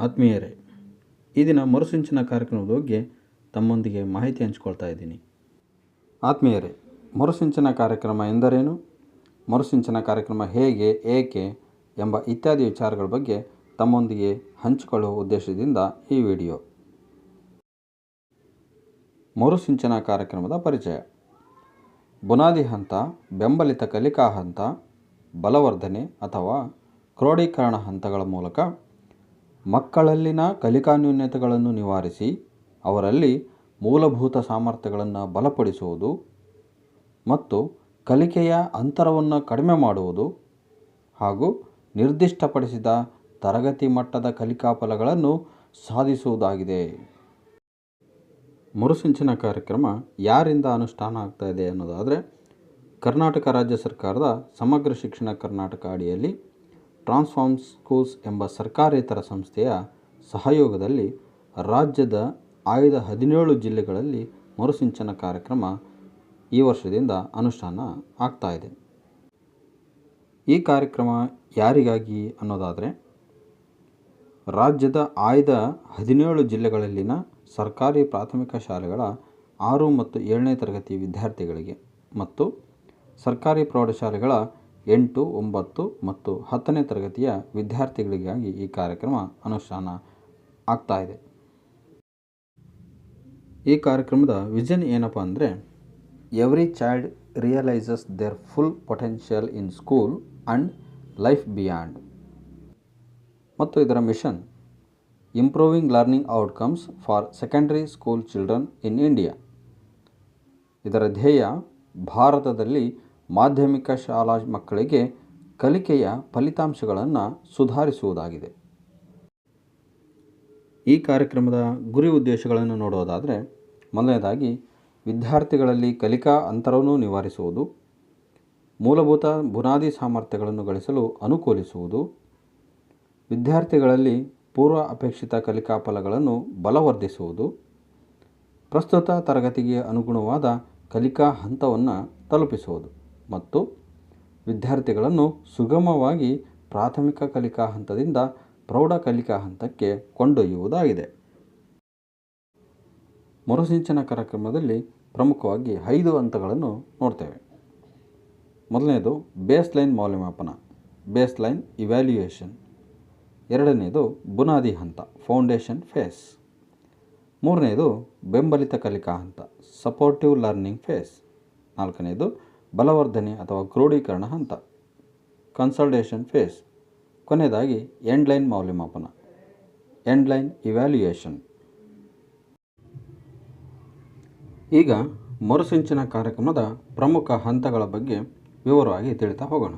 ಆತ್ಮೀಯರೇ, ಈ ದಿನ ಮರುಸಿಂಚನ ಕಾರ್ಯಕ್ರಮದ ಬಗ್ಗೆ ತಮ್ಮೊಂದಿಗೆ ಮಾಹಿತಿ ಹಂಚ್ಕೊಳ್ತಾ ಇದ್ದೀನಿ. ಆತ್ಮೀಯರೇ, ಮರುಸಿಂಚನ ಕಾರ್ಯಕ್ರಮ ಎಂದರೇನು? ಮರುಸಿಂಚನ ಕಾರ್ಯಕ್ರಮ ಹೇಗೆ, ಏಕೆ ಎಂಬ ಇತ್ಯಾದಿ ವಿಚಾರಗಳ ಬಗ್ಗೆ ತಮ್ಮೊಂದಿಗೆ ಹಂಚಿಕೊಳ್ಳುವ ಉದ್ದೇಶದಿಂದ ಈ ವಿಡಿಯೋ. ಮರುಸಿಂಚನ ಕಾರ್ಯಕ್ರಮದ ಪರಿಚಯ. ಬುನಾದಿ ಹಂತ, ಬೆಂಬಲಿತ ಕಲಿಕಾ ಹಂತ, ಬಲವರ್ಧನೆ ಅಥವಾ ಕ್ರೋಢೀಕರಣ ಹಂತಗಳ ಮೂಲಕ ಮಕ್ಕಳಲ್ಲಿನ ಕಲಿಕಾ ನ್ಯೂನತೆಗಳನ್ನು ನಿವಾರಿಸಿ ಅವರಲ್ಲಿ ಮೂಲಭೂತ ಸಾಮರ್ಥ್ಯಗಳನ್ನು ಬಲಪಡಿಸುವುದು ಮತ್ತು ಕಲಿಕೆಯ ಅಂತರವನ್ನು ಕಡಿಮೆ ಮಾಡುವುದು ಹಾಗೂ ನಿರ್ದಿಷ್ಟಪಡಿಸಿದ ತರಗತಿ ಮಟ್ಟದ ಕಲಿಕಾ ಫಲಗಳನ್ನು ಸಾಧಿಸುವುದಾಗಿದೆ. ಮರುಸಿಂಚನ ಕಾರ್ಯಕ್ರಮ ಯಾರಿಂದ ಅನುಷ್ಠಾನ ಆಗ್ತಾ ಇದೆ ಅನ್ನೋದಾದರೆ, ಕರ್ನಾಟಕ ರಾಜ್ಯ ಸರ್ಕಾರದ ಸಮಗ್ರ ಶಿಕ್ಷಣ ಕರ್ನಾಟಕ ಅಡಿಯಲ್ಲಿ ಟ್ರಾನ್ಸ್ಫಾರ್ಮ್ ಸ್ಕೂಲ್ಸ್ ಎಂಬ ಸರ್ಕಾರೇತರ ಸಂಸ್ಥೆಯ ಸಹಯೋಗದಲ್ಲಿ ರಾಜ್ಯದ ಆಯ್ದ ಹದಿನೇಳು ಜಿಲ್ಲೆಗಳಲ್ಲಿ ಮರುಸಿಂಚನ ಕಾರ್ಯಕ್ರಮ ಈ ವರ್ಷದಿಂದ ಅನುಷ್ಠಾನ ಆಗ್ತಾ ಈ ಕಾರ್ಯಕ್ರಮ ಯಾರಿಗಾಗಿ ಅನ್ನೋದಾದರೆ, ರಾಜ್ಯದ ಆಯ್ದ ಹದಿನೇಳು ಜಿಲ್ಲೆಗಳಲ್ಲಿನ ಸರ್ಕಾರಿ ಪ್ರಾಥಮಿಕ ಶಾಲೆಗಳ ಆರು ಮತ್ತು ಏಳನೇ ತರಗತಿ ವಿದ್ಯಾರ್ಥಿಗಳಿಗೆ ಮತ್ತು ಸರ್ಕಾರಿ ಪ್ರೌಢಶಾಲೆಗಳ ಎಂಟು, ಒಂಬತ್ತು ಮತ್ತು ಹತ್ತನೇ ತರಗತಿಯ ವಿದ್ಯಾರ್ಥಿಗಳಿಗಾಗಿ ಈ ಕಾರ್ಯಕ್ರಮ ಅನುಷ್ಠಾನ ಆಗ್ತಾ ಇದೆ. ಈ ಕಾರ್ಯಕ್ರಮದ ವಿಷನ್ ಏನಪ್ಪ ಅಂದರೆ every child realises their full potential in school and life beyond ಮತ್ತು ಇದರ mission improving learning outcomes for secondary school children in India ಇದರ ಧ್ಯೇಯ ಭಾರತದಲ್ಲಿ ಮಾಧ್ಯಮಿಕ ಶಾಲಾ ಮಕ್ಕಳಿಗೆ ಕಲಿಕೆಯ ಫಲಿತಾಂಶಗಳನ್ನು ಸುಧಾರಿಸುವುದಾಗಿದೆ. ಈ ಕಾರ್ಯಕ್ರಮದ ಗುರಿ ಉದ್ದೇಶಗಳನ್ನು ನೋಡೋದಾದರೆ ಮೊದಲನೇದಾಗಿ ವಿದ್ಯಾರ್ಥಿಗಳಲ್ಲಿ ಕಲಿಕಾ ಅಂತರವನ್ನು ನಿವಾರಿಸುವುದು, ಮೂಲಭೂತ ಬುನಾದಿ ಸಾಮರ್ಥ್ಯಗಳನ್ನು ಗಳಿಸಲು ಅನುಕೂಲಿಸುವುದು, ವಿದ್ಯಾರ್ಥಿಗಳಲ್ಲಿ ಪೂರ್ವ ಅಪೇಕ್ಷಿತ ಕಲಿಕಾ ಫಲಗಳನ್ನು ಬಲವರ್ಧಿಸುವುದು, ಪ್ರಸ್ತುತ ತರಗತಿಗೆ ಅನುಗುಣವಾದ ಕಲಿಕಾ ಹಂತವನ್ನು ತಲುಪಿಸುವುದು. ಮತ್ತು ವಿದ್ಯಾರ್ಥಿಗಳನ್ನು ಸುಗಮವಾಗಿ ಪ್ರಾಥಮಿಕ ಕಲಿಕಾ ಹಂತದಿಂದ ಪ್ರೌಢ ಕಲಿಕಾ ಹಂತಕ್ಕೆ ಕೊಂಡೊಯ್ಯುವುದಾಗಿದೆ. ಮರುಸಿಂಚನ ಕಾರ್ಯಕ್ರಮದಲ್ಲಿ ಪ್ರಮುಖವಾಗಿ ಐದು ಹಂತಗಳನ್ನು ನೋಡ್ತೇವೆ. ಮೊದಲನೇದು ಬೇಸ್ ಲೈನ್ ಮೌಲ್ಯಮಾಪನ ಬೇಸ್ ಲೈನ್ ಇವ್ಯಾಲ್ಯೂಯೇಷನ್ ಎರಡನೇದು ಬುನಾದಿ ಹಂತ ಫೌಂಡೇಶನ್ ಫೇಸ್ ಮೂರನೇದು ಬೆಂಬಲಿತ ಕಲಿಕಾ ಹಂತ ಸಪೋರ್ಟಿವ್ ಲರ್ನಿಂಗ್ ಫೇಸ್ ನಾಲ್ಕನೇದು ಬಲವರ್ಧನೆ ಅಥವಾ ಕ್ರೋಢೀಕರಣ ಹಂತ. ಕನ್ಸಲ್ಟೇಷನ್ ಫೇಸ್ ಕೊನೆಯದಾಗಿ ಎಂಡ್ಲೈನ್ ಮೌಲ್ಯಮಾಪನ. ಎಂಡ್ಲೈನ್ ಇವ್ಯಾಲ್ಯೂಯೇಷನ್ ಈಗ ಮರುಸಿಂಚನ ಕಾರ್ಯಕ್ರಮದ ಪ್ರಮುಖ ಹಂತಗಳ ಬಗ್ಗೆ ವಿವರವಾಗಿ ತಿಳಿತಾ ಹೋಗೋಣ.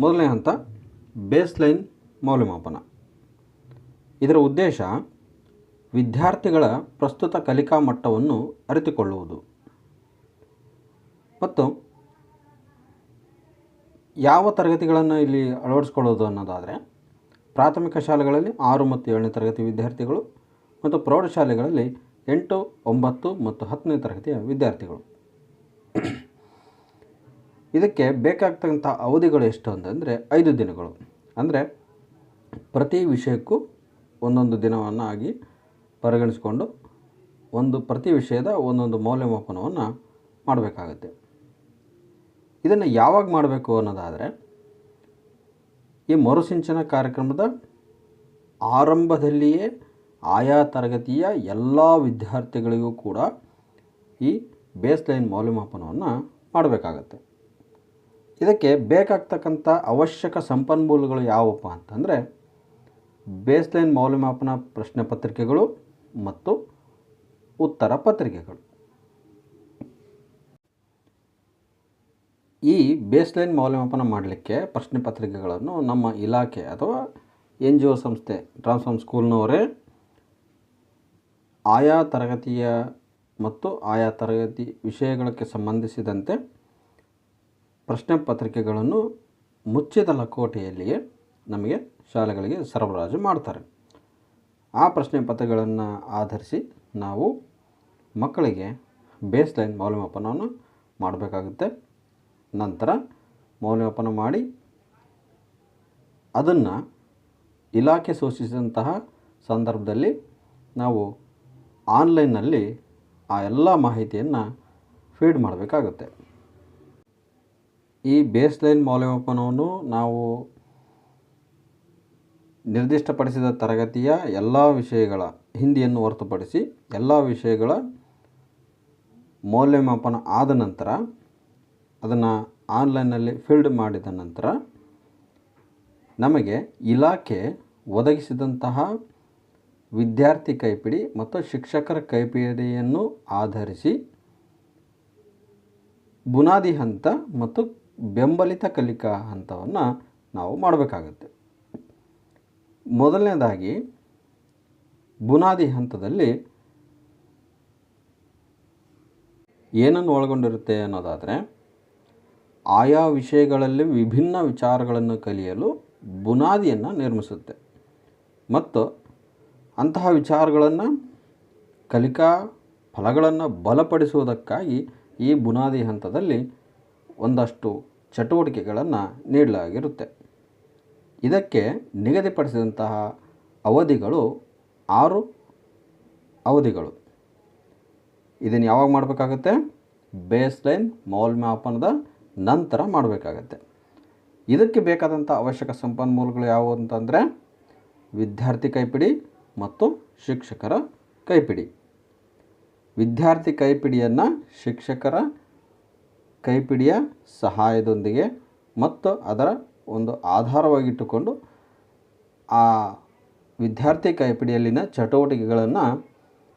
ಮೊದಲನೇ ಹಂತ ಬೇಸ್ಲೈನ್ ಮೌಲ್ಯಮಾಪನ. ಇದರ ಉದ್ದೇಶ ವಿದ್ಯಾರ್ಥಿಗಳ ಪ್ರಸ್ತುತ ಕಲಿಕಾ ಮಟ್ಟವನ್ನು ಅರಿತುಕೊಳ್ಳುವುದು. ಮತ್ತು ಯಾವ ತರಗತಿಗಳನ್ನು ಇಲ್ಲಿ ಅಳವಡಿಸ್ಕೊಳ್ಳೋದು ಅನ್ನೋದಾದರೆ ಪ್ರಾಥಮಿಕ ಶಾಲೆಗಳಲ್ಲಿ ಆರು ಮತ್ತು ಏಳನೇ ತರಗತಿ ವಿದ್ಯಾರ್ಥಿಗಳು ಮತ್ತು ಪ್ರೌಢಶಾಲೆಗಳಲ್ಲಿ ಎಂಟು, ಒಂಬತ್ತು ಮತ್ತು ಹತ್ತನೇ ತರಗತಿಯ ವಿದ್ಯಾರ್ಥಿಗಳು. ಇದಕ್ಕೆ ಬೇಕಾಗ್ತಕ್ಕಂಥ ಅವಧಿಗಳು ಎಷ್ಟು ಅಂತಂದರೆ ಐದು ದಿನಗಳು. ಅಂದರೆ ಪ್ರತಿ ವಿಷಯಕ್ಕೂ ಒಂದೊಂದು ದಿನವನ್ನು ಆಗಿ ಪರಿಗಣಿಸಿಕೊಂಡು ಒಂದು ಪ್ರತಿ ವಿಷಯದ ಒಂದೊಂದು ಮೌಲ್ಯಮಾಪನವನ್ನು ಮಾಡಬೇಕಾಗುತ್ತೆ. ಇದನ್ನು ಯಾವಾಗ ಮಾಡಬೇಕು ಅನ್ನೋದಾದರೆ, ಈ ಮರುಸಿಂಚನ ಕಾರ್ಯಕ್ರಮದ ಆರಂಭದಲ್ಲಿಯೇ ಆಯಾ ತರಗತಿಯ ಎಲ್ಲ ವಿದ್ಯಾರ್ಥಿಗಳಿಗೂ ಕೂಡ ಈ ಬೇಸ್ ಲೈನ್ ಮೌಲ್ಯಮಾಪನವನ್ನು ಮಾಡಬೇಕಾಗತ್ತೆ. ಇದಕ್ಕೆ ಬೇಕಾಗ್ತಕ್ಕಂಥ ಅವಶ್ಯಕ ಸಂಪನ್ಮೂಲಗಳು ಯಾವುವಪ್ಪ ಅಂತಂದರೆ ಬೇಸ್ ಲೈನ್ ಮೌಲ್ಯಮಾಪನ ಪ್ರಶ್ನೆ ಪತ್ರಿಕೆಗಳು ಮತ್ತು ಉತ್ತರ ಪತ್ರಿಕೆಗಳು. ಈ ಬೇಸ್ಲೈನ್ ಮೌಲ್ಯಮಾಪನ ಮಾಡಲಿಕ್ಕೆ ಪ್ರಶ್ನೆ ಪತ್ರಿಕೆಗಳನ್ನು ನಮ್ಮ ಇಲಾಖೆ ಅಥವಾ ಎನ್ ಜಿ ಒ ಸಂಸ್ಥೆ ಟ್ರಾನ್ಸ್ಫಾರ್ಮ್ ಸ್ಕೂಲ್ನವರೇ ಆಯಾ ತರಗತಿಯ ಮತ್ತು ಆಯಾ ತರಗತಿ ವಿಷಯಗಳಿಗೆ ಸಂಬಂಧಿಸಿದಂತೆ ಪ್ರಶ್ನೆ ಪತ್ರಿಕೆಗಳನ್ನು ಮುಚ್ಚಿದ ಲಕೋಟೆಯಲ್ಲಿಯೇ ನಮಗೆ ಶಾಲೆಗಳಿಗೆ ಸರಬರಾಜು ಮಾಡ್ತಾರೆ. ಆ ಪ್ರಶ್ನೆ ಪತ್ರಿಕೆಗಳನ್ನು ಆಧರಿಸಿ ನಾವು ಮಕ್ಕಳಿಗೆ ಬೇಸ್ಲೈನ್ ಮೌಲ್ಯಮಾಪನವನ್ನು ಮಾಡಬೇಕಾಗುತ್ತೆ. ನಂತರ ಮೌಲ್ಯಮಾಪನ ಮಾಡಿ ಅದನ್ನು ಇಲಾಖೆ ಸೂಚಿಸಿದಂತಹ ಸಂದರ್ಭದಲ್ಲಿ ನಾವು ಆನ್ಲೈನ್ನಲ್ಲಿ ಆ ಎಲ್ಲ ಮಾಹಿತಿಯನ್ನು ಫೀಡ್ ಮಾಡಬೇಕಾಗುತ್ತೆ. ಈ ಬೇಸ್ ಲೈನ್ ಮೌಲ್ಯಮಾಪನವನ್ನು ನಾವು ನಿರ್ದಿಷ್ಟಪಡಿಸಿದ ತರಗತಿಯ ಎಲ್ಲ ವಿಷಯಗಳ ಹಿಂದಿಯನ್ನು ಹೊರತುಪಡಿಸಿ ಎಲ್ಲ ವಿಷಯಗಳ ಮೌಲ್ಯಮಾಪನ ಆದ ನಂತರ ಅದನ್ನು ಆನ್ಲೈನಲ್ಲಿ ಫಿಲ್ಡ್ ಮಾಡಿದ ನಂತರ ನಮಗೆ ಇಲಾಖೆ ಒದಗಿಸಿದಂತಹ ವಿದ್ಯಾರ್ಥಿ ಕೈಪಿಡಿ ಮತ್ತು ಶಿಕ್ಷಕರ ಕೈಪಿಡಿಯನ್ನು ಆಧರಿಸಿ ಬುನಾದಿ ಹಂತ ಮತ್ತು ಬೆಂಬಲಿತ ಕಲಿಕಾ ಹಂತವನ್ನು ನಾವು ಮಾಡಬೇಕಾಗುತ್ತೆ. ಮೊದಲನೇದಾಗಿ ಬುನಾದಿ ಹಂತದಲ್ಲಿ ಏನನ್ನು ಒಳಗೊಂಡಿರುತ್ತೆ ಅನ್ನೋದಾದರೆ ಆಯಾ ವಿಷಯಗಳಲ್ಲಿ ವಿಭಿನ್ನ ವಿಚಾರಗಳನ್ನು ಕಲಿಯಲು ಬುನಾದಿಯನ್ನು ನಿರ್ಮಿಸುತ್ತೆ. ಮತ್ತು ಅಂತಹ ವಿಚಾರಗಳನ್ನು ಕಲಿಕಾ ಫಲಗಳನ್ನು ಬಲಪಡಿಸುವುದಕ್ಕಾಗಿ ಈ ಬುನಾದಿ ಹಂತದಲ್ಲಿ ಒಂದಷ್ಟು ಚಟುವಟಿಕೆಗಳನ್ನು ನೀಡಲಾಗಿರುತ್ತೆ. ಇದಕ್ಕೆ ನಿಗದಿಪಡಿಸಿದಂತಹ ಅವಧಿಗಳು ಆರು ಅವಧಿಗಳು. ಇದನ್ನು ಯಾವಾಗ ಮಾಡಬೇಕಾಗುತ್ತೆ? ಬೇಸ್ ಬೇಸ್ಲೈನ್, ಮೌಲ್ಯಮಾಪನದ ನಂತರ ಮಾಡಬೇಕಾಗತ್ತೆ. ಇದಕ್ಕೆ ಬೇಕಾದಂಥ ಅವಶ್ಯಕ ಸಂಪನ್ಮೂಲಗಳು ಯಾವುವು ಅಂತಂದರೆ ವಿದ್ಯಾರ್ಥಿ ಕೈಪಿಡಿ ಮತ್ತು ಶಿಕ್ಷಕರ ಕೈಪಿಡಿ. ವಿದ್ಯಾರ್ಥಿ ಕೈಪಿಡಿಯನ್ನು ಶಿಕ್ಷಕರ ಕೈಪಿಡಿಯ ಸಹಾಯದೊಂದಿಗೆ ಮತ್ತು ಅದರ ಒಂದು ಆಧಾರವಾಗಿಟ್ಟುಕೊಂಡು ಆ ವಿದ್ಯಾರ್ಥಿ ಕೈಪಿಡಿಯಲ್ಲಿನ ಚಟುವಟಿಕೆಗಳನ್ನು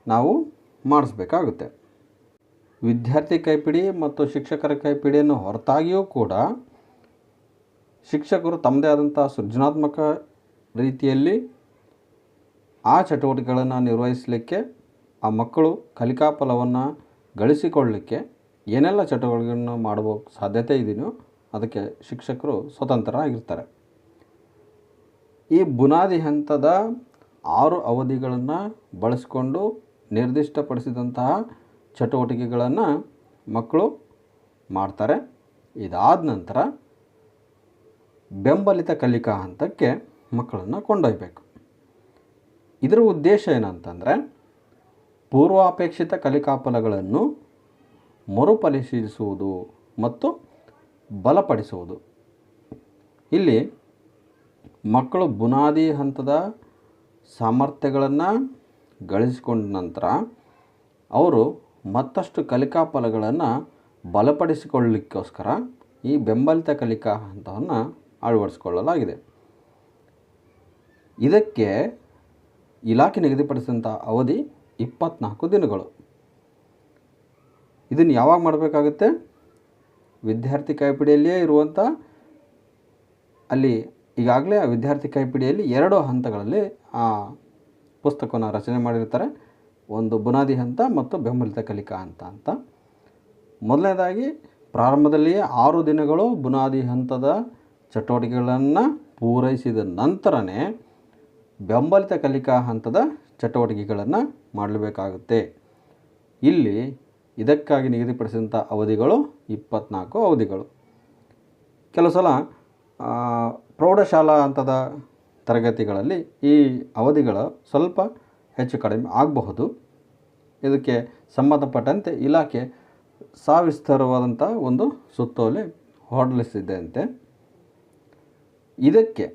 ನಾವು ಮಾಡಿಸ್ಬೇಕಾಗುತ್ತೆ. ವಿದ್ಯಾರ್ಥಿ ಕೈಪಿಡಿ ಮತ್ತು ಶಿಕ್ಷಕರ ಕೈಪಿಡಿಯನ್ನು ಹೊರತಾಗಿಯೂ ಕೂಡ ಶಿಕ್ಷಕರು ತಮ್ಮದೇ ಆದಂಥ ಸೃಜನಾತ್ಮಕ ರೀತಿಯಲ್ಲಿ ಆ ಚಟುವಟಿಕೆಗಳನ್ನು ನಿರ್ವಹಿಸಲಿಕ್ಕೆ, ಆ ಮಕ್ಕಳು ಕಲಿಕಾ ಫಲವನ್ನು ಗಳಿಸಿಕೊಳ್ಳಲಿಕ್ಕೆ ಏನೆಲ್ಲ ಚಟುವಟಿಕೆಗಳನ್ನು ಮಾಡುವ ಸಾಧ್ಯತೆ ಇದೆಯೋ ಅದಕ್ಕೆ ಶಿಕ್ಷಕರು ಸ್ವತಂತ್ರರಾಗಿರ್ತಾರೆ. ಈ ಬುನಾದಿ ಹಂತದ ಆರು ಅವಧಿಗಳನ್ನು ಬಳಸಿಕೊಂಡು ನಿರ್ದಿಷ್ಟಪಡಿಸಿದಂತಹ ಚಟುವಟಿಕೆಗಳನ್ನು ಮಕ್ಕಳು ಮಾಡ್ತಾರೆ. ಇದಾದ ನಂತರ ಬೆಂಬಲಿತ ಕಲಿಕಾ ಹಂತಕ್ಕೆ ಮಕ್ಕಳನ್ನು ಕೊಂಡೊಯ್ಬೇಕು. ಇದರ ಉದ್ದೇಶ ಏನಂತಂದರೆ ಪೂರ್ವಾಪೇಕ್ಷಿತ ಕಲಿಕಾ ಫಲಗಳನ್ನು ಮರುಪರಿಶೀಲಿಸುವುದು ಮತ್ತು ಬಲಪಡಿಸುವುದು. ಇಲ್ಲಿ ಮಕ್ಕಳು ಬುನಾದಿ ಹಂತದ ಸಾಮರ್ಥ್ಯಗಳನ್ನು ಗಳಿಸಿಕೊಂಡ ನಂತರ ಅವರು ಮತ್ತಷ್ಟು ಕಲಿಕಾ ಫಲಗಳನ್ನು ಬಲಪಡಿಸಿಕೊಳ್ಳಲಿಕ್ಕೋಸ್ಕರ ಈ ಬೆಂಬಲಿತ ಕಲಿಕಾ ಹಂತವನ್ನು ಅಳವಡಿಸಿಕೊಳ್ಳಲಾಗಿದೆ. ಇದಕ್ಕೆ ಇಲಾಖೆ ನಿಗದಿಪಡಿಸಿದಂಥ ಅವಧಿ ಇಪ್ಪತ್ನಾಲ್ಕು ದಿನಗಳು. ಇದನ್ನು ಯಾವಾಗ ಮಾಡಬೇಕಾಗುತ್ತೆ? ವಿದ್ಯಾರ್ಥಿ ಕೈಪಿಡಿಯಲ್ಲಿಯೇ ಇರುವಂಥ ಅಲ್ಲಿ ಈಗಾಗಲೇ ವಿದ್ಯಾರ್ಥಿ ಕೈಪಿಡಿಯಲ್ಲಿ ಎರಡು ಹಂತಗಳಲ್ಲಿ ಆ ಪುಸ್ತಕವನ್ನು ರಚನೆ ಮಾಡಿರ್ತಾರೆ. ಒಂದು ಬುನಾದಿ ಹಂತ ಮತ್ತು ಬೆಂಬಲಿತ ಕಲಿಕಾ ಹಂತ ಅಂತ. ಮೊದಲನೇದಾಗಿ ಪ್ರಾರಂಭದಲ್ಲಿಯೇ ಆರು ದಿನಗಳು ಬುನಾದಿ ಹಂತದ ಚಟುವಟಿಕೆಗಳನ್ನು ಪೂರೈಸಿದ ನಂತರನೇ ಬೆಂಬಲಿತ ಕಲಿಕಾ ಹಂತದ ಚಟುವಟಿಕೆಗಳನ್ನು ಮಾಡಲೇಬೇಕಾಗುತ್ತೆ. ಇಲ್ಲಿ ಇದಕ್ಕಾಗಿ ನಿಗದಿಪಡಿಸಿದಂಥ ಅವಧಿಗಳು ಇಪ್ಪತ್ನಾಲ್ಕು ಅವಧಿಗಳು. ಕೆಲವು ಸಲ ಪ್ರೌಢಶಾಲಾ ಹಂತದ ತರಗತಿಗಳಲ್ಲಿ ಈ ಅವಧಿಗಳು ಸ್ವಲ್ಪ ಹೆಚ್ಚು ಕಡಿಮೆ ಆಗಬಹುದು. ಇದಕ್ಕೆ ಸಂಬಂಧಪಟ್ಟಂತೆ ಇಲಾಖೆ ಸಾವಿಸ್ತರವಾದಂಥ ಒಂದು ಸುತ್ತೋಲೆ ಹೊರಡಿಸಿದೆಯಂತೆ ಇದಕ್ಕೆ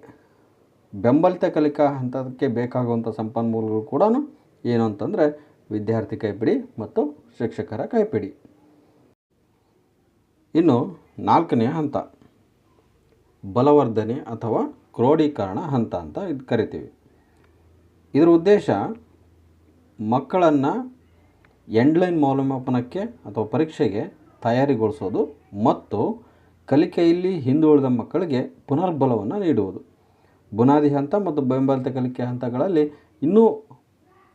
ಬೆಂಬಲಿತ ಕಲಿಕಾ ಹಂತಕ್ಕೆ ಬೇಕಾಗುವಂಥ ಸಂಪನ್ಮೂಲಗಳು ಕೂಡ ಏನು ಅಂತಂದರೆ ವಿದ್ಯಾರ್ಥಿ ಕೈಪಿಡಿ ಮತ್ತು ಶಿಕ್ಷಕರ ಕೈಪಿಡಿ. ಇನ್ನು ನಾಲ್ಕನೆಯ ಹಂತ, ಬಲವರ್ಧನೆ ಅಥವಾ ಕ್ರೋಢೀಕರಣ ಹಂತ ಅಂತ ಇದು ಕರಿತೀವಿ. ಇದರ ಉದ್ದೇಶ ಮಕ್ಕಳನ್ನು ಎಂಡ್ಲೈನ್ ಮೌಲ್ಯಮಾಪನಕ್ಕೆ ಅಥವಾ ಪರೀಕ್ಷೆಗೆ ತಯಾರಿಗೊಳಿಸೋದು ಮತ್ತು ಕಲಿಕೆಯಲ್ಲಿ ಹಿಂದುಳಿದ ಮಕ್ಕಳಿಗೆ ಪುನರ್ಬಲವನ್ನು ನೀಡುವುದು. ಬುನಾದಿ ಹಂತ ಮತ್ತು ಬೆಂಬಲಿತ ಕಲಿಕೆ ಹಂತಗಳಲ್ಲಿ ಇನ್ನೂ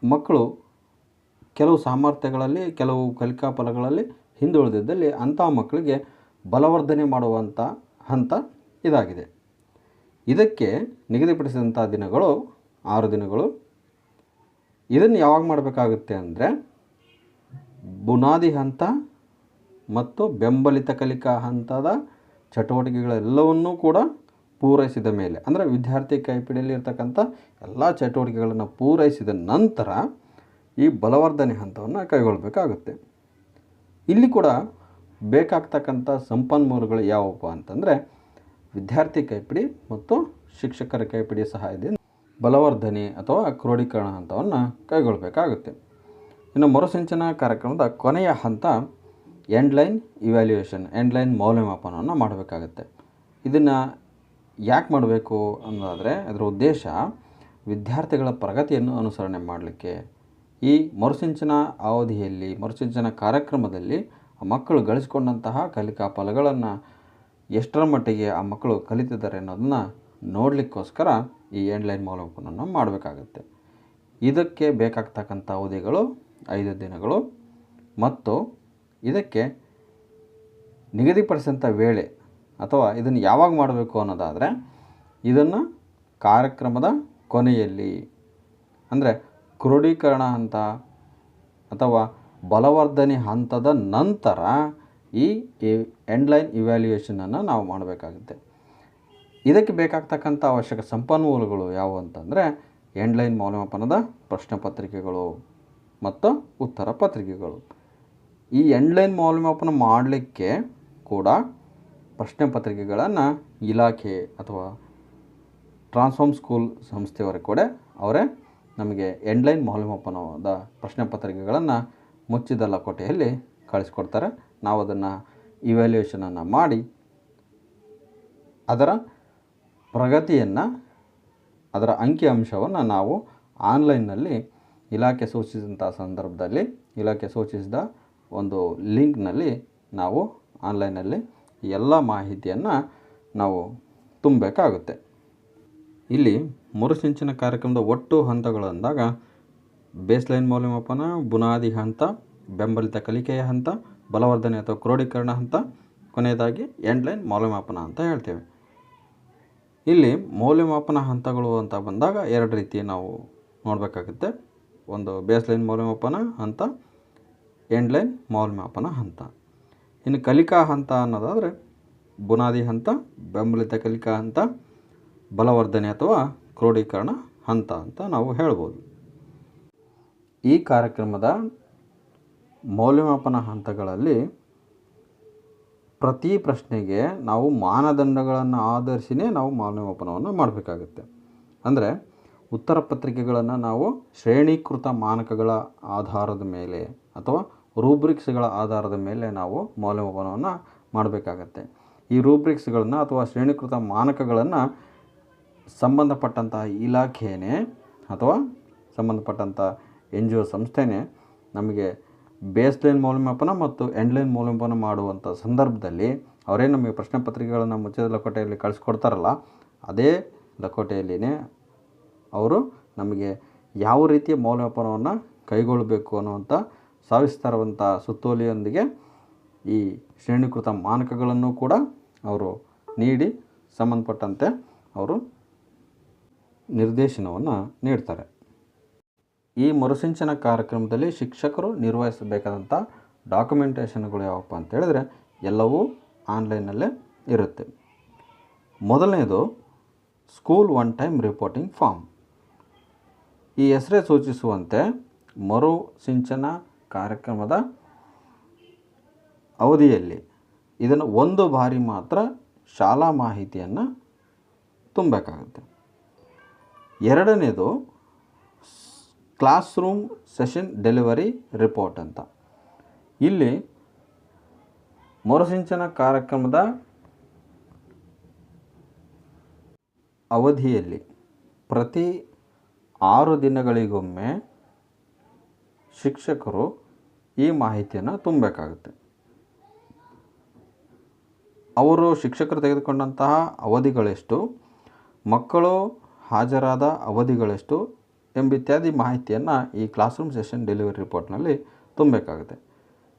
ಮಕ್ಕಳು ಕೆಲವು ಸಾಮರ್ಥ್ಯಗಳಲ್ಲಿ, ಕೆಲವು ಕಲಿಕಾ ಫಲಗಳಲ್ಲಿ ಹಿಂದುಳಿದಿದ್ದಲ್ಲಿ ಅಂಥ ಮಕ್ಕಳಿಗೆ ಬಲವರ್ಧನೆ ಮಾಡುವಂಥ ಹಂತ ಇದಾಗಿದೆ. ಇದಕ್ಕೆ ನಿಗದಿಪಡಿಸಿದಂಥ ದಿನಗಳು ಆರು ದಿನಗಳು ಇದನ್ನು ಯಾವಾಗ ಮಾಡಬೇಕಾಗುತ್ತೆ ಅಂದರೆ ಬುನಾದಿ ಹಂತ ಮತ್ತು ಬೆಂಬಲಿತ ಕಲಿಕಾ ಹಂತದ ಚಟುವಟಿಕೆಗಳೆಲ್ಲವನ್ನೂ ಕೂಡ ಪೂರೈಸಿದ ಮೇಲೆ, ಅಂದರೆ ವಿದ್ಯಾರ್ಥಿ ಕೈಪಿಡಿಯಲ್ಲಿ ಇರ್ತಕ್ಕಂಥ ಎಲ್ಲ ಚಟುವಟಿಕೆಗಳನ್ನು ಪೂರೈಸಿದ ನಂತರ ಈ ಬಲವರ್ಧನೆ ಹಂತವನ್ನು ಕೈಗೊಳ್ಳಬೇಕಾಗುತ್ತೆ ಇಲ್ಲಿ ಕೂಡ ಬೇಕಾಗ್ತಕ್ಕಂಥ ಸಂಪನ್ಮೂಲಗಳು ಯಾವುವು ಅಂತಂದರೆ ವಿದ್ಯಾರ್ಥಿ ಕೈಪಿಡಿ ಮತ್ತು ಶಿಕ್ಷಕರ ಕೈಪಿಡಿ ಸಹಾಯದಿಂದ ಬಲವರ್ಧನೆ ಅಥವಾ ಕ್ರೋಢೀಕರಣ ಹಂತವನ್ನು ಕೈಗೊಳ್ಳಬೇಕಾಗುತ್ತೆ ಇನ್ನು ಮರುಸಿಂಚನ ಕಾರ್ಯಕ್ರಮದ ಕೊನೆಯ ಹಂತ ಎಂಡ್ಲೈನ್ ಇವ್ಯಾಲ್ಯೂಯೇಷನ್ ಎಂಡ್ಲೈನ್ ಮೌಲ್ಯಮಾಪನವನ್ನು ಮಾಡಬೇಕಾಗುತ್ತೆ. ಇದನ್ನು ಯಾಕೆ ಮಾಡಬೇಕು ಅನ್ನೋದಾದರೆ ಅದರ ಉದ್ದೇಶ ವಿದ್ಯಾರ್ಥಿಗಳ ಪ್ರಗತಿಯನ್ನು ಅನುಸರಣೆ ಮಾಡಲಿಕ್ಕೆ. ಈ ಮರುಸಿಂಚನ ಅವಧಿಯಲ್ಲಿ, ಮರುಸಿಂಚನ ಕಾರ್ಯಕ್ರಮದಲ್ಲಿ ಆ ಮಕ್ಕಳು ಗಳಿಸಿಕೊಂಡಂತಹ ಕಲಿಕಾ ಫಲಗಳನ್ನು ಎಷ್ಟರ ಮಟ್ಟಿಗೆ ಆ ಮಕ್ಕಳು ಕಲಿತಿದ್ದಾರೆ ಅನ್ನೋದನ್ನು ನೋಡಲಿಕ್ಕೋಸ್ಕರ ಈ ಎಂಡ್ಲೈನ್ ಮೌಲ್ಯಮಾಪನವನ್ನು ಮಾಡಬೇಕಾಗುತ್ತೆ. ಇದಕ್ಕೆ ಬೇಕಾಗ್ತಕ್ಕಂಥ ಅವಧಿಗಳು ಐದು ದಿನಗಳು ಮತ್ತು ಇದಕ್ಕೆ ನಿಗದಿಪಡಿಸಿದಂಥ ವೇಳೆ ಅಥವಾ ಇದನ್ನು ಯಾವಾಗ ಮಾಡಬೇಕು ಅನ್ನೋದಾದರೆ ಇದನ್ನು ಕಾರ್ಯಕ್ರಮದ ಕೊನೆಯಲ್ಲಿ ಅಂದರೆ ಕ್ರೋಢೀಕರಣ ಹಂತ ಅಥವಾ ಬಲವರ್ಧನೆ ಹಂತದ ನಂತರ ಈ ಎಂಡ್ಲೈನ್ ಇವ್ಯಾಲ್ಯೂಯೇಷನನ್ನು ನಾವು ಮಾಡಬೇಕಾಗುತ್ತೆ. ಇದಕ್ಕೆ ಬೇಕಾಗ್ತಕ್ಕಂಥ ಅವಶ್ಯಕ ಸಂಪನ್ಮೂಲಗಳು ಯಾವುವು ಅಂತಂದರೆ ಎಂಡ್ಲೈನ್ ಮೌಲ್ಯಮಾಪನದ ಪ್ರಶ್ನೆ ಪತ್ರಿಕೆಗಳು ಮತ್ತು ಉತ್ತರ ಪತ್ರಿಕೆಗಳು. ಈ ಎಂಡ್ಲೈನ್ ಮೌಲ್ಯಮಾಪನ ಮಾಡಲಿಕ್ಕೆ ಕೂಡ ಪ್ರಶ್ನೆ ಪತ್ರಿಕೆಗಳನ್ನು ಇಲಾಖೆ ಅಥವಾ ಟ್ರಾನ್ಸ್ಫಾರ್ಮ್ ಸ್ಕೂಲ್ ಸಂಸ್ಥೆಯವರ ಕೂಡ ಅವರೇ ನಮಗೆ ಎಂಡ್ಲೈನ್ ಮೌಲ್ಯಮಾಪನದ ಪ್ರಶ್ನೆ ಪತ್ರಿಕೆಗಳನ್ನು ಮುಚ್ಚಿದ ಲಕೋಟೆಯಲ್ಲಿ ಕಳಿಸ್ಕೊಡ್ತಾರೆ. ನಾವು ಅದನ್ನು ಇವ್ಯಾಲ್ಯೂಯೇಷನನ್ನು ಮಾಡಿ ಅದರ ಪ್ರಗತಿಯನ್ನು, ಅದರ ಅಂಕಿ ಅಂಶವನ್ನು ನಾವು ಆನ್ಲೈನ್ನಲ್ಲಿ ಇಲಾಖೆ ಸೂಚಿಸಿದಂಥ ಸಂದರ್ಭದಲ್ಲಿ, ಇಲಾಖೆ ಸೂಚಿಸಿದ ಒಂದು ಲಿಂಕ್ನಲ್ಲಿ ನಾವು ಆನ್ಲೈನಲ್ಲಿ ಎಲ್ಲ ಮಾಹಿತಿಯನ್ನು ನಾವು ತುಂಬಬೇಕಾಗುತ್ತೆ. ಇಲ್ಲಿ ಮರುಸಿಂಚನ ಕಾರ್ಯಕ್ರಮದ ಒಟ್ಟು ಹಂತಗಳು ಅಂದಾಗ, ಬೇಸ್ಲೈನ್ ಮೌಲ್ಯಮಾಪನ, ಬುನಾದಿ ಹಂತ, ಬೆಂಬಲಿತ ಕಲಿಕೆಯ ಹಂತ, ಬಲವರ್ಧನೆ ಅಥವಾ ಕ್ರೋಢೀಕರಣ ಹಂತ, ಕೊನೆಯದಾಗಿ ಎಂಡ್ಲೈನ್ ಮೌಲ್ಯಮಾಪನ ಅಂತ ಹೇಳ್ತೇವೆ. ಇಲ್ಲಿ ಮೌಲ್ಯಮಾಪನ ಹಂತಗಳು ಅಂತ ಬಂದಾಗ ಎರಡು ರೀತಿ ನಾವು ನೋಡಬೇಕಾಗುತ್ತೆ. ಒಂದು ಬೇಸ್ ಲೈನ್ ಮೌಲ್ಯಮಾಪನ ಹಂತ ಎಂಡ್ ಲೈನ್ ಮೌಲ್ಯಮಾಪನ ಹಂತ. ಇನ್ನು ಕಲಿಕಾ ಹಂತ ಅನ್ನೋದಾದರೆ ಬುನಾದಿ ಹಂತ, ಬೆಂಬಲಿತ ಕಲಿಕಾ ಹಂತ, ಬಲವರ್ಧನೆ ಅಥವಾ ಕ್ರೋಢೀಕರಣ ಹಂತ ಅಂತ ನಾವು ಹೇಳ್ಬೋದು. ಈ ಕಾರ್ಯಕ್ರಮದ ಮೌಲ್ಯಮಾಪನ ಹಂತಗಳಲ್ಲಿ ಪ್ರತಿ ಪ್ರಶ್ನೆಗೆ ನಾವು ಮಾನದಂಡಗಳನ್ನು ಆಧರಿಸಿನೇ ನಾವು ಮೌಲ್ಯಮಾಪನವನ್ನು ಮಾಡಬೇಕಾಗುತ್ತೆ. ಅಂದರೆ ಉತ್ತರ ಪತ್ರಿಕೆಗಳನ್ನು ನಾವು ಶ್ರೇಣೀಕೃತ ಮಾನಕಗಳ ಆಧಾರದ ಮೇಲೆ ಅಥವಾ ರೂಬ್ರಿಕ್ಸ್ಗಳ ಆಧಾರದ ಮೇಲೆ ನಾವು ಮೌಲ್ಯಮಾಪನವನ್ನು ಮಾಡಬೇಕಾಗತ್ತೆ. ಈ ರೂಬ್ರಿಕ್ಸ್ಗಳನ್ನು ಅಥವಾ ಶ್ರೇಣೀಕೃತ ಮಾನಕಗಳನ್ನು ಸಂಬಂಧಪಟ್ಟಂತಹ ಇಲಾಖೆಯೇ ಅಥವಾ ಸಂಬಂಧಪಟ್ಟಂಥ ಎನ್ ಜಿ ಒ ಸಂಸ್ಥೆನೇ ನಮಗೆ ಬೇಸ್ಲೈನ್ ಮೌಲ್ಯಮಾಪನ ಮತ್ತು ಎಂಡ್ ಲೈನ್ ಮೌಲ್ಯಮಾಪನ ಮಾಡುವಂಥ ಸಂದರ್ಭದಲ್ಲಿ ಅವರೇ ನಮಗೆ ಪ್ರಶ್ನೆ ಪತ್ರಿಕೆಗಳನ್ನು ಮುಚ್ಚಿದ ಲಕೋಟೆಯಲ್ಲಿ ಕಳಿಸ್ಕೊಡ್ತಾರಲ್ಲ, ಅದೇ ಲಕೋಟೆಯಲ್ಲಿನೇ ಅವರು ನಮಗೆ ಯಾವ ರೀತಿಯ ಮೌಲ್ಯಮಾಪನವನ್ನು ಕೈಗೊಳ್ಳಬೇಕು ಅನ್ನುವಂಥ ಸವಿಸ್ತಾರವಂಥ ಸುತ್ತೋಲೆಯೊಂದಿಗೆ ಈ ಶ್ರೇಣೀಕೃತ ಮಾನಕಗಳನ್ನು ಕೂಡ ಅವರು ನೀಡಿ ಸಂಬಂಧಪಟ್ಟಂತೆ ಅವರು ನಿರ್ದೇಶನವನ್ನು ನೀಡ್ತಾರೆ. ಈ ಮರುಸಿಂಚನ ಕಾರ್ಯಕ್ರಮದಲ್ಲಿ ಶಿಕ್ಷಕರು ನಿರ್ವಹಿಸಬೇಕಾದಂಥ ಡಾಕ್ಯುಮೆಂಟೇಷನ್ಗಳು ಯಾವಪ್ಪ ಅಂತ ಹೇಳಿದ್ರೆ ಎಲ್ಲವೂ ಆನ್ಲೈನಲ್ಲೇ ಇರುತ್ತೆ. ಮೊದಲನೇದು school one time reporting form. ಈ ಹೆಸರೇ ಸೂಚಿಸುವಂತೆ ಮರು ಸಿಂಚನ ಕಾರ್ಯಕ್ರಮದ ಅವಧಿಯಲ್ಲಿ ಇದನ್ನು ಒಂದು ಬಾರಿ ಮಾತ್ರ ಶಾಲಾ ಮಾಹಿತಿಯನ್ನು ತುಂಬಬೇಕಾಗುತ್ತೆ. ಎರಡನೇದು class room session delivery report ಅಂತ. ಇಲ್ಲಿ ಮರುಸಿಂಚನ ಕಾರ್ಯಕ್ರಮದ ಅವಧಿಯಲ್ಲಿ ಪ್ರತಿ ಆರು ದಿನಗಳಿಗೊಮ್ಮೆ ಶಿಕ್ಷಕರು ಈ ಮಾಹಿತಿಯನ್ನು ತುಂಬಬೇಕಾಗುತ್ತೆ. ಅವರು ಶಿಕ್ಷಕರು ತೆಗೆದುಕೊಂಡಂತಹ ಅವಧಿಗಳೆಷ್ಟು, ಮಕ್ಕಳು ಹಾಜರಾದ ಅವಧಿಗಳೆಷ್ಟು ಎಂಬಿತ್ಯಾದಿ ಮಾಹಿತಿಯನ್ನು ಈ ಕ್ಲಾಸ್ ರೂಮ್ ಸೆಷನ್ ಡೆಲಿವರಿ ರಿಪೋರ್ಟ್ನಲ್ಲಿ ತುಂಬಬೇಕಾಗುತ್ತೆ.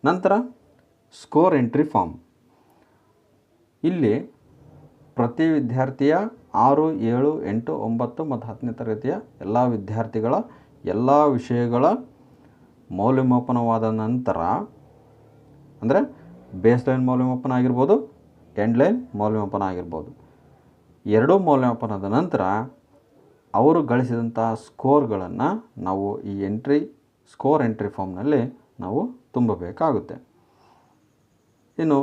ನಂತರ ಸ್ಕೋರ್ ಎಂಟ್ರಿ ಫಾರ್ಮ್ ಇಲ್ಲಿ ಪ್ರತಿ ವಿದ್ಯಾರ್ಥಿಯ ಆರು, ಏಳು, ಎಂಟು, ಒಂಬತ್ತು ಮತ್ತು ಹತ್ತನೇ ತರಗತಿಯ ಎಲ್ಲ ವಿದ್ಯಾರ್ಥಿಗಳ ಎಲ್ಲ ವಿಷಯಗಳ ಮೌಲ್ಯಮಾಪನವಾದ ನಂತರ, ಅಂದರೆ ಬೇಸ್ ಲೈನ್ ಮೌಲ್ಯಮಾಪನ ಆಗಿರ್ಬೋದು ಎಂಡ್ ಲೈನ್ ಮೌಲ್ಯಮಾಪನ ಆಗಿರ್ಬೋದು. ಎರಡೂ ಮೌಲ್ಯಮಾಪನದ ನಂತರ ಅವರು ಗಳಿಸಿದಂತಹ ಸ್ಕೋರ್ಗಳನ್ನು ನಾವು ಈ ಎಂಟ್ರಿ, ಸ್ಕೋರ್ ಎಂಟ್ರಿ ಫಾರ್ಮ್ನಲ್ಲಿ ನಾವು ತುಂಬಬೇಕಾಗುತ್ತೆ. ಇನ್ನು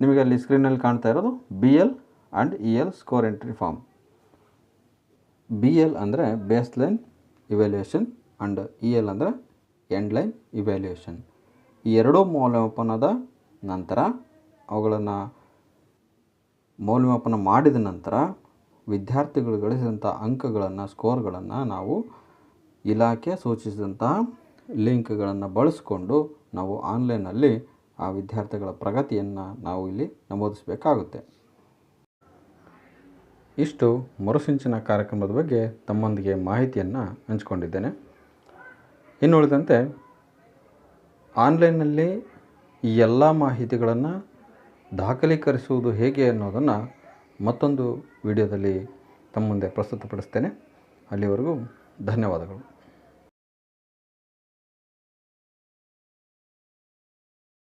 ನಿಮಗೆ ಅಲ್ಲಿ ಸ್ಕ್ರೀನಲ್ಲಿ ಕಾಣ್ತಾ ಇರೋದು B L and E L score entry form. B L ಅಂದರೆ base line evaluation and E L ಅಂದರೆ ಎಂಡ್ ಲೈನ್ ಇವ್ಯಾಲ್ಯೂಯೇಷನ್ ಈ ಎರಡೂ ಮೌಲ್ಯಮಾಪನದ ನಂತರ ಅವುಗಳನ್ನು ಮೌಲ್ಯಮಾಪನ ಮಾಡಿದ ನಂತರ ವಿದ್ಯಾರ್ಥಿಗಳು ಗಳಿಸಿದಂಥ ಅಂಕಗಳನ್ನು, ಸ್ಕೋರ್ಗಳನ್ನು ನಾವು ಇಲಾಖೆ ಸೂಚಿಸಿದಂತಹ ಲಿಂಕ್ಗಳನ್ನು ಬಳಸಿಕೊಂಡು ನಾವು ಆನ್ಲೈನಲ್ಲಿ ಆ ವಿದ್ಯಾರ್ಥಿಗಳ ಪ್ರಗತಿಯನ್ನು ನಾವು ಇಲ್ಲಿ ನಮೂದಿಸಬೇಕಾಗುತ್ತೆ. ಇಷ್ಟು ಮರುಸಿಂಚನ ಕಾರ್ಯಕ್ರಮದ ಬಗ್ಗೆ ತಮ್ಮೊಂದಿಗೆ ಮಾಹಿತಿಯನ್ನು ಹಂಚಿಕೊಂಡಿದ್ದೇನೆ. ಇನ್ನು ಉಳಿದಂತೆ ಆನ್ಲೈನ್ನಲ್ಲಿ ಈ ಎಲ್ಲ ಮಾಹಿತಿಗಳನ್ನು ದಾಖಲೀಕರಿಸುವುದು ಹೇಗೆ ಅನ್ನೋದನ್ನು ಮತ್ತೊಂದು ವಿಡಿಯೋದಲ್ಲಿ ತಮ್ಮ ಮುಂದೆ ಪ್ರಸ್ತುತಪಡಿಸ್ತೇನೆ. ಅಲ್ಲಿವರೆಗೂ ಧನ್ಯವಾದಗಳು.